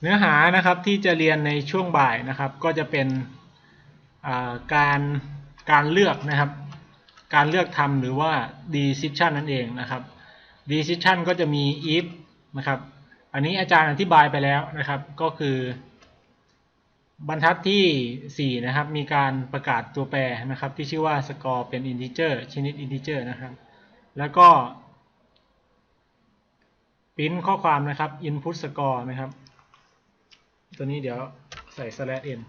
เนื้อหานะครับที่จะเรียนในช่วงบ่ายนะครับ ก็จะเป็นการการเลือกนะครับ การเลือกทำหรือว่า decision นั่นเองนะครับ decision ก็จะมี if นะครับ อันนี้อาจารย์อธิบายไปแล้วนะครับ ก็คือบรรทัดที่ 4 นะครับ มีการประกาศตัวแปรนะครับ ที่ชื่อว่า score เป็น integer ชนิด integer นะครับ แล้วก็พิมพ์ข้อความนะครับ input score นะครับ ตัวนี้เดี๋ยวใส่ slash n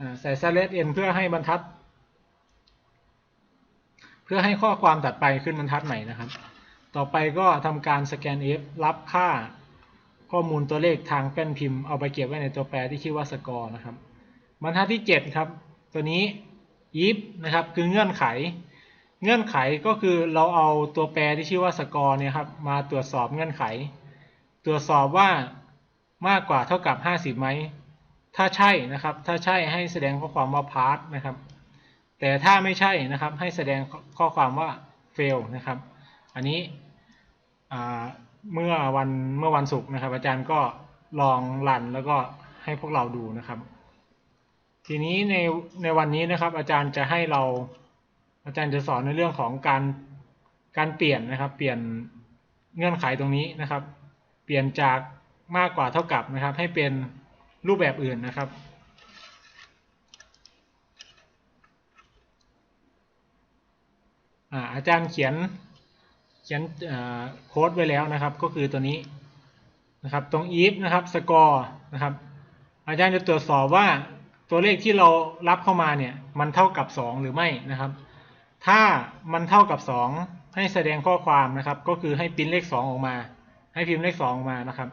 อ่าใส่ slash n เพื่อให้บรรทัด เพื่อให้ข้อความตัดไปขึ้นบรรทัดใหม่นะครับ ต่อไปก็ทำการ scan f รับค่าข้อมูลตัวเลขทางแป้นพิมพ์เอาไปเก็บไว้ในตัวแปรที่ชื่อว่า score นะครับ บรรทัดที่ 7 ครับ ตัวนี้ if นะครับ คือเงื่อนไข เงื่อนไขก็คือเราเอาตัวแปรที่ชื่อว่า score เนี่ยครับมาตรวจสอบเงื่อนไข ตรวจสอบว่ามากกว่าเท่ากับ 50ไหม ถ้าใช่นะครับ ถ้าใช่ให้แสดงข้อความว่า pass นะครับ แต่ถ้าไม่ใช่นะครับให้แสดงข้อความว่า fail นะครับ อันนี้เมื่อวันเมื่อวันศุกร์นะครับ อาจารย์ก็ลองรันแล้วก็ให้พวกเราดูนะครับ ทีนี้ในในวันนี้นะครับ อาจารย์จะให้เราอาจารย์จะสอนในเรื่องของการการเปลี่ยนนะครับ เปลี่ยนเงื่อนไขตรงนี้นะครับ ลี่ยนจากมากกว่าเท่ากับนะครับ ให้เป็นรูปแบบอื่นนะครับ อาจารย์เขียนเขียนโค้ดไว้แล้วนะครับ ก็คือตัวนี้นะครับตรง if นะครับ score นะครับ อาจารย์จะตรวจสอบว่าตัวเลขที่เรารับเข้ามาเนี่ยมันเท่ากับ 2 หรือไม่นะครับ ถ้ามันเท่ากับ 2 ให้แสดงข้อความนะครับ ก็คือให้พิมพ์เลข 2 ออกมา ให้พิมพ์เลข2ออกมานะครับ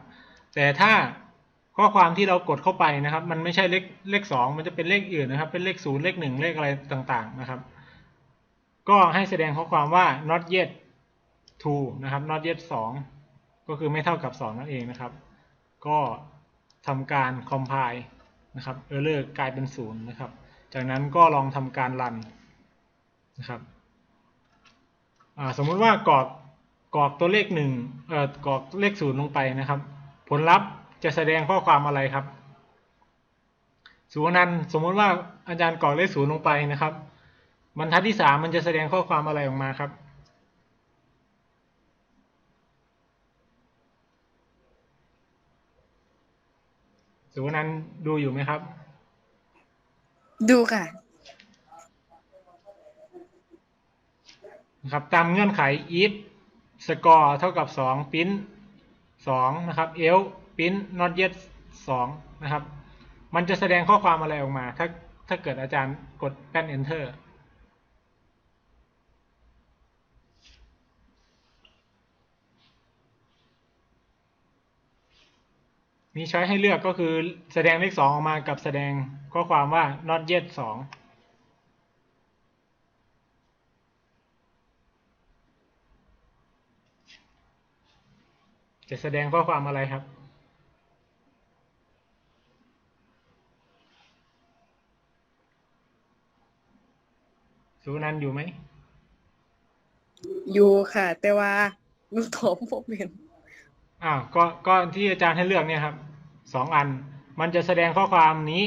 แต่ถ้าข้อความที่เรากดเข้าไปนะครับ มันไม่ใช่เลขเลข2มันจะเป็นเลขอื่นนะครับ เป็นเลข0เลข1เลขอะไรต่างๆนะครับ ก็ให้แสดงข้อความว่า not yet 2นะครับ not yet 2 ก็คือไม่เท่ากับ 2 นั่นเองนะครับ ก็ทำการ compile นะครับ error กลายเป็น 0 นะครับ จากนั้นก็ลองทำการรันนะครับ สมมุติว่ากรอก กรอกตัวเลข1เอ่อกรอกเลข0ลงไปนะครับ ผลลัพธ์จะแสดงข้อความอะไรครับสมมตินั้นสมมติว่าอาจารย์กรอกเลข0ลงไปนะครับ บรรทัดที่3มันจะแสดงข้อความอะไรออกมาครับสุวรรณันท์ดูอยู่ไหมครับ ดูค่ะนะครับตามเงื่อนไข if สกอร์เท่ากับ2ปิ้น2นะครับเอลปิ้น not yet 2นะครับ มันจะแสดงข้อความอะไรออกมา ถ้าถ้าเกิดอาจารย์กดแป้น enter มีช้อยให้เลือกก็คือแสดงเลข2ออกมากับแสดงข้อความว่า not yet 2 จะแสดงข้อความอะไรครับสูนันอยู่ไหม อยู่ค่ะ แต่ว่าหนูตอบบ่เป็นอ้าวก็ก็ที่อาจารย์ให้เลือกเนี่ยครับสองอัน มันจะแสดงข้อความนี้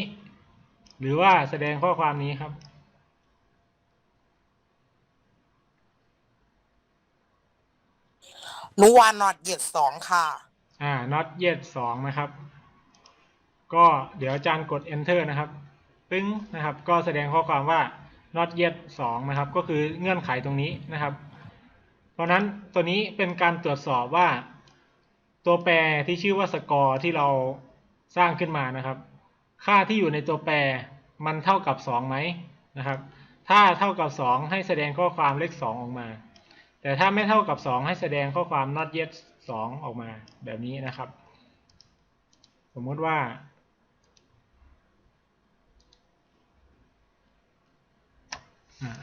หรือว่าแสดงข้อความนี้ครับ หนูวานนอดเหยียดสองค่ะ อ่า not yet สองนะครับ ก็เดี๋ยวอาจารย์กด enter นะครับตึ้งนะครับ ก็แสดงข้อความว่า not yet สองนะครับ ก็คือเงื่อนไขตรงนี้นะครับ เพราะนั้นตัวนี้เป็นการตรวจสอบว่า ตัวแปรที่ชื่อว่า score ที่เราสร้างขึ้นมานะครับ ค่าที่อยู่ในตัวแปรมันเท่ากับ 2 ไหมนะครับ ถ้าเท่ากับ 2 ให้แสดงข้อความเลข 2 ออกมา แต่ถ้าไม่เท่ากับ 2 ให้แสดงข้อความ not yet 2 ออกมาแบบนี้นะครับ สมมติว่า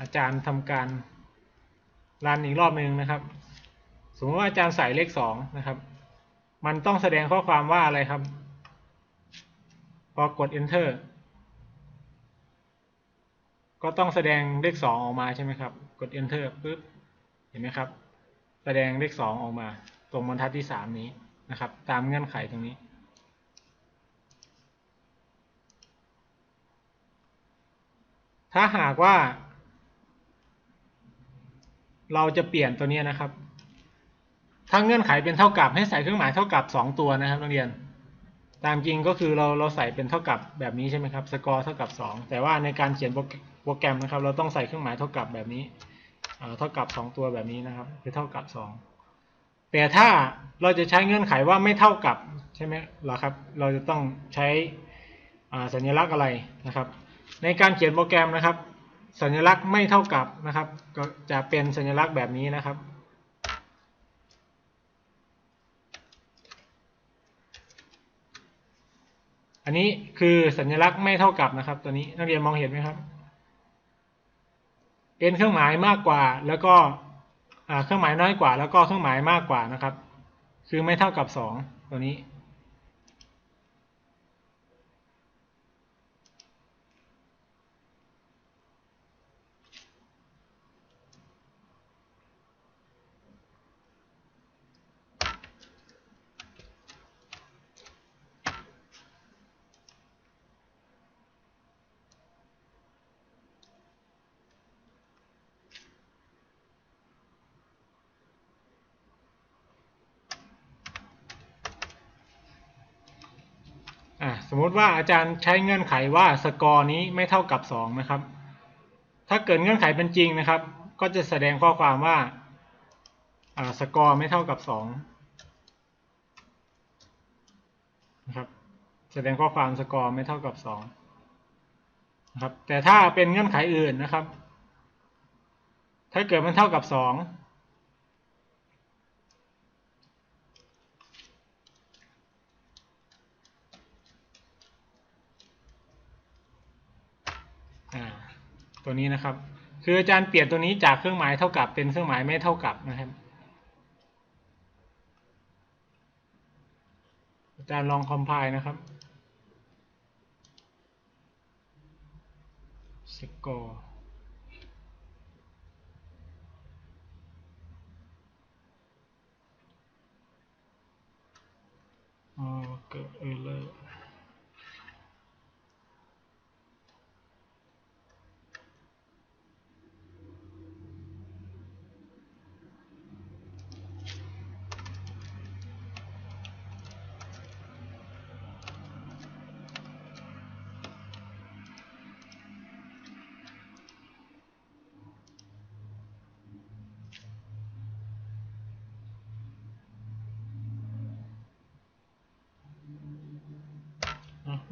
อาจารย์ทำการรันอีกรอบหนึ่งนะครับ สมมติว่าอาจารย์ใส่เลข 2 นะครับ มันต้องแสดงข้อความว่าอะไรครับ พอกด enter ก็ต้องแสดงเลขสองออกมาใช่ไหมครับ กด enter ปุ๊บ เห็นไหมครับ แสดงเลขสองออกมา ตรงบรรทัดที่สามนี้นะครับ ตามเงื่อนไขตรงนี้ ถ้าหากว่า เราจะเปลี่ยนตัวนี้นะครับถ้าเงื่อนไขเป็นเท่ากับให้ใส่เครื่องหมายเท่ากับสองตัวนะครับนักเรียน ตามจริงก็คือเราเราใส่เป็นเท่ากับแบบนี้ใช่ไหมครับ สกอร์เท่ากับสองแต่ว่าในการเขียนโปรแกรมนะครับ เราต้องใส่เครื่องหมายเท่ากับแบบนี้ เท่ากับสองตัวแบบนี้นะครับ คือเท่ากับสองแต่ถ้าเราจะใช้เงื่อนไขว่าไม่เท่ากับใช่ไหมเหรอครับ เราจะต้องใช้สัญลักษณ์อะไรนะครับ ในการเขียนโปรแกรมนะครับ สัญลักษณ์ไม่เท่ากับนะครับ ก็จะเป็นสัญลักษณ์แบบนี้นะครับอันนี้คือสัญลักษณ์ไม่เท่ากับนะครับ ตัวนี้นักเรียนมองเห็นไหมครับ เป็นเครื่องหมายมากกว่า แล้วก็เครื่องหมายน้อยกว่า แล้วก็เครื่องหมายมากกว่านะครับ คือไม่เท่ากับสองตัวนี้ อะสมมติว่าอาจารย์ใช้เงื่อนไขว่าสกอร์นี้ไม่เท่ากับ 2 นะครับ ถ้าเกิดเงื่อนไขเป็นจริงนะครับ ก็จะแสดงข้อความว่าอ่าสกอร์ไม่เท่ากับ2นะครับแสดงข้อความสกอร์ไม่เท่ากับ2นะครับแต่ถ้าเป็นเงื่อนไขอื่นนะครับ ถ้าเกิดมันเท่ากับ 2 ตัวนี้นะครับ คืออาจารย์เปลี่ยนตัวนี้จากเครื่องหมายเท่ากับเป็นเครื่องหมายไม่เท่ากับนะครับ อาจารย์ลองคอมไพล์นะครับสกอร์อ๋อเกิดเออร์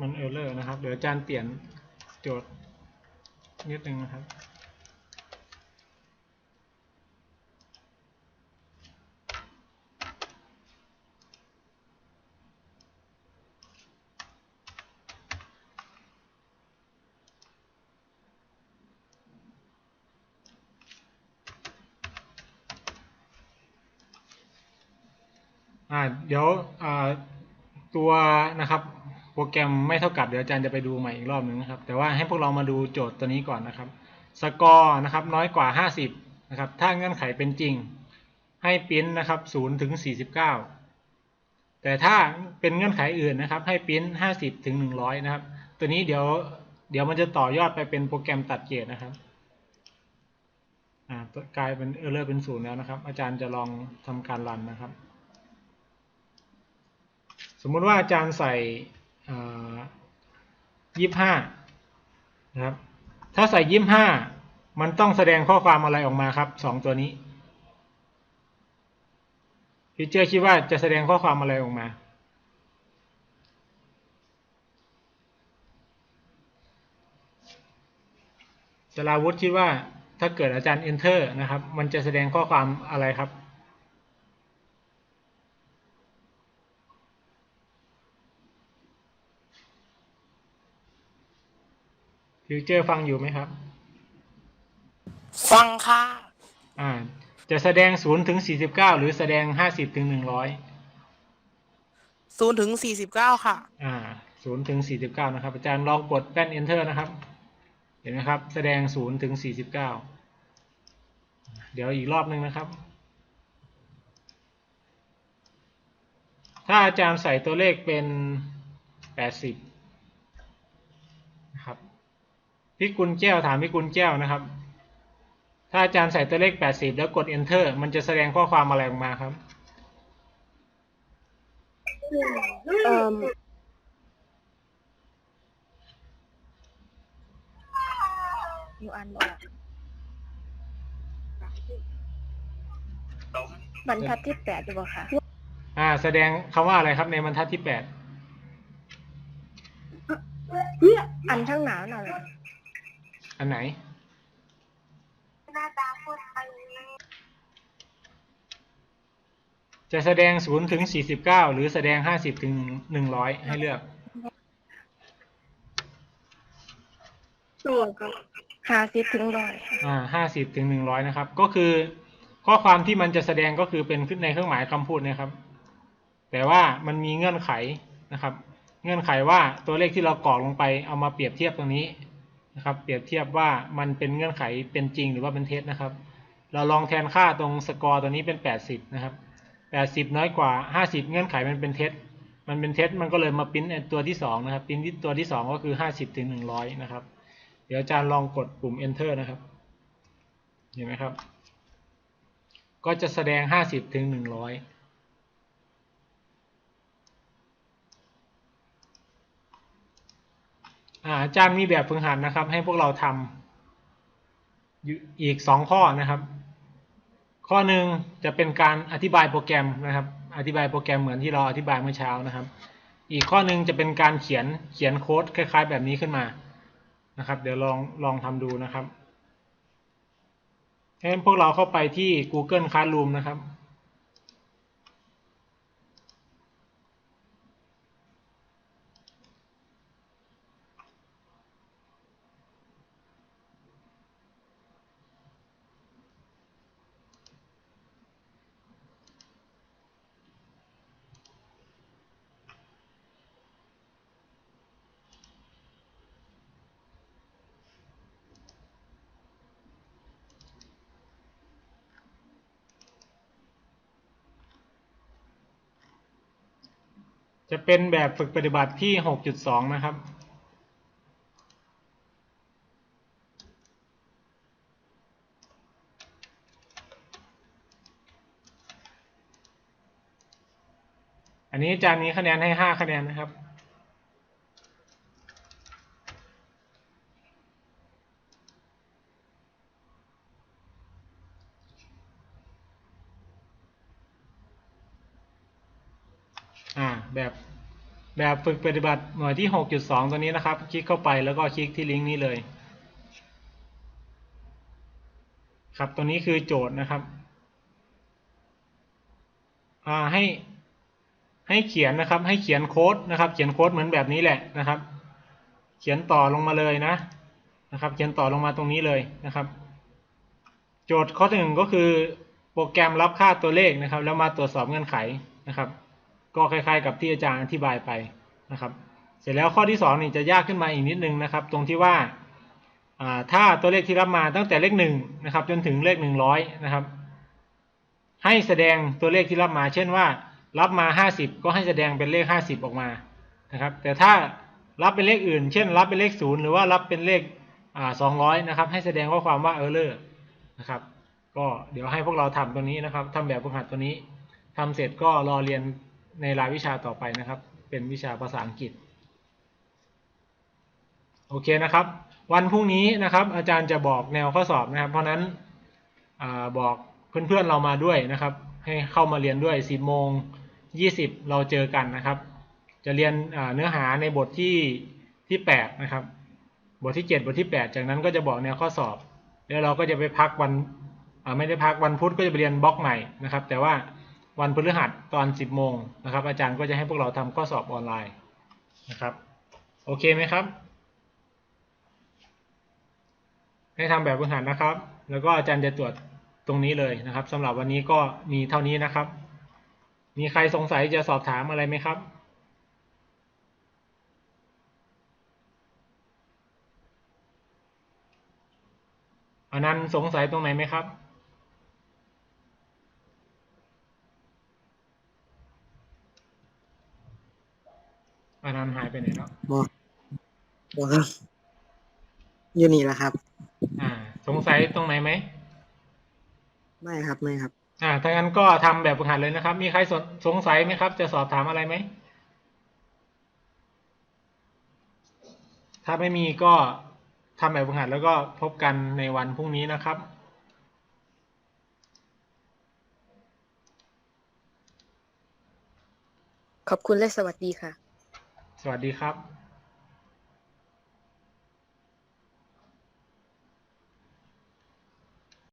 มันเออร์เลอร์นะครับ เดี๋ยวอาจารย์เปลี่ยนโจทย์นิดนึงนะครับอ่าเดี๋ยวอ่าตัวนะครับ โปรแกรมไม่เท่ากับเดี๋ยวอาจารย์จะไปดูใหม่อีกรอบหนึ่งนะครับ แต่ว่าให้พวกเรามาดูโจทย์ตัวนี้ก่อนนะครับ สกอร์นะครับน้อยกว่า 50 นะครับ ถ้าเงื่อนไขเป็นจริง ให้ปริ้นนะครับ0ถึง 49 แต่ถ้าเป็นเงื่อนไขอื่นนะครับ ให้ปริ้น50 ถึง 100 นะครับ ตัวนี้เดี๋ยวเดี๋ยวมันจะต่อยอดไปเป็นโปรแกรมตัดเกรดนะครับกลายเป็นเออร์เลอร์เป็นศูนย์แล้วนะครับ อาจารย์จะลองทำการรันนะครับ สมมุติว่าอาจารย์ใส่ ยี่ห้านะครับ ถ้าใส่ยี่ห้ามันต้องแสดงข้อความอะไรออกมาครับสองตัวนี้พีเจอร์คิดว่าจะแสดงข้อความอะไรออกมา จราวุธคิดว่าถ้าเกิดอาจารย์ enter นะครับ มันจะแสดงข้อความอะไรครับ ฟิวเจอร์ฟังอยู่ไหมครับ ฟังค่ะ อ่า จะแสดง0ถึง49หรือแสดง50ถึง100ศูนย์ถึงสี่สิบเก้าค่ะ อ่า0ถึง49นะครับ อาจารย์ลองกดแป้น enter นะครับ เห็นไหมครับ แสดง0ถึง49เดี๋ยวอีกรอบหนึ่งนะครับ ถ้าอาจารย์ใส่ตัวเลขเป็นแปดสิบนะครับ พี่กุลแก้วถามพี่กุลแก้วนะครับ ถ้าอาจารย์ใส่ตัวเลขแปดสิบแล้วกด enter มันจะแสดงข้อความอะไรออกมาครับเอ่ออยู่อันบอกบรรทัดที่แปดดีกว่าค่ะ อ่า แสดงคำว่าอะไรครับในบรรทัดที่แปดอันข้างหนาวหน่อย อันไหนจะแสดงศูนย์ถึงสี่สิบเก้าหรือแสดงห้าสิบถึงหนึ่งร้อยให้เลือก ตัวก็ห้าสิบถึงร้อยอ่าห้าสิบถึงหนึ่งร้อยนะครับ ก็คือข้อความที่มันจะแสดงก็คือเป็นขึ้นในเครื่องหมายคำพูดนะครับ แต่ว่ามันมีเงื่อนไขนะครับ เงื่อนไขว่าตัวเลขที่เรากรอกลงไปเอามาเปรียบเทียบตรงนี้ นะครับ เปรียบเทียบว่ามันเป็นเงื่อนไขเป็นจริงหรือว่าเป็นเท็จนะครับ เราลองแทนค่าตรงสกอร์ตัวนี้เป็น 80 นะครับ 80 น้อยกว่า 50 เงื่อนไขมันเป็นเท็จ มันเป็นเท็จมันก็เลยมาปิ้นตัวที่ 2 นะครับปิ้นตัวที่ 2 ก็คือ 50ถึง100 นะครับ เดี๋ยวอาจารย์ลองกดปุ่ม enter นะครับ เห็นไหมครับ ก็จะแสดง 50ถึง100 อาจารย์มีแบบฝึกหัดนะครับ ให้พวกเราทำอีกสองข้อนะครับ ข้อหนึ่งจะเป็นการอธิบายโปรแกรมนะครับ อธิบายโปรแกรมเหมือนที่เราอธิบายเมื่อเช้านะครับ อีกข้อหนึ่งจะเป็นการเขียนเขียนโค้ดคล้าย ๆ แบบนี้ขึ้นมานะครับ เดี๋ยวลองลองทำดูนะครับให้พวกเราเข้าไปที่ Google Classroom นะครับ จะเป็นแบบฝึกปฏิบัติที่ 6.2 นะครับ อันนี้อาจารย์มีคะแนนให้ 5 คะแนนนะครับ อ่าแบบ แบบฝึกปฏิบัติหน่วยที่ 6.2 ตัวนี้นะครับ คลิกเข้าไปแล้วก็คลิกที่ลิงก์นี้เลย ครับตัวนี้คือโจทย์นะครับอ่าให้ให้เขียนนะครับ ให้เขียนโค้ดนะครับ เขียนโค้ดเหมือนแบบนี้แหละนะครับ เขียนต่อลงมาเลยนะนะครับ เขียนต่อลงมาตรงนี้เลยนะครับ โจทย์ข้อหนึ่งก็คือโปรแกรมรับค่าตัวเลขนะครับ แล้วมาตรวจสอบเงื่อนไขนะครับ ก็คล้ายๆ กับที่อาจารย์อธิบายไปนะครับ เสร็จแล้วข้อที่สองนี่จะยากขึ้นมาอีกนิดนึงนะครับ ตรงที่ว่าถ้าตัวเลขที่รับมาตั้งแต่เลขหนึ่งนะครับ จนถึงเลขหนึ่งร้อยนะครับ ให้แสดงตัวเลขที่รับมา เช่นว่า รับมาห้าสิบก็ให้แสดงเป็นเลขห้าสิบออกมานะครับ แต่ถ้ารับเป็นเลขอื่น เช่น รับเป็นเลขศูนย์หรือว่ารับเป็นเลขสองร้อยนะครับ ให้แสดงข้อความว่าเออเลอร์นะครับ ก็เดี๋ยวให้พวกเราทำตัวนี้นะครับทำแบบฝึกหัดตัวนี้ทำเสร็จก็รอเรียน ในรายวิชาต่อไปนะครับ เป็นวิชาภาษาอังกฤษ โอเคนะครับ วันพรุ่งนี้นะครับ อาจารย์จะบอกแนวข้อสอบนะครับ เพราะนั้นอบอกเพื่อนๆเรามาด้วยนะครับ ให้เข้ามาเรียนด้วย 10โมง20 เราเจอกันนะครับ จะเรียนเนื้อหาในบทที่ที่8นะครับ บทที่ 7 บทที่ 8 จากนั้นก็จะบอกแนวข้อสอบ แล้วเราก็จะไปพักวันไม่ได้พักวันพุธก็จะไปเรียนบล็อกใหม่นะครับ แต่ว่า วันพฤหัสตอน 10โมงนะครับ อาจารย์ก็จะให้พวกเราทำข้อสอบออนไลน์นะครับ โอเคไหมครับ ให้ทำแบบฝึกหัดนะครับ แล้วก็อาจารย์จะตรวจตรงนี้เลยนะครับสำหรับวันนี้ก็มีเท่านี้นะครับ มีใครสงสัยจะสอบถามอะไรไหมครับอนันต์สงสัยตรงไหนไหมครับ อานันต์หายไปไหนแล้วบอบอกครับอยู่นี่แหละครับ อ่า สงสัยตรงไหนไหม ไม่ครับไม่ครับ อ่า ถ้างั้นก็ทำแบบฝึกหัดเลยนะครับ มีใครสนสงสัยไหมครับ จะสอบถามอะไรไหม ถ้าไม่มีก็ทำแบบฝึกหัดแล้วก็พบกันในวันพรุ่งนี้นะครับ ขอบคุณและสวัสดีค่ะส สวัสดีครับ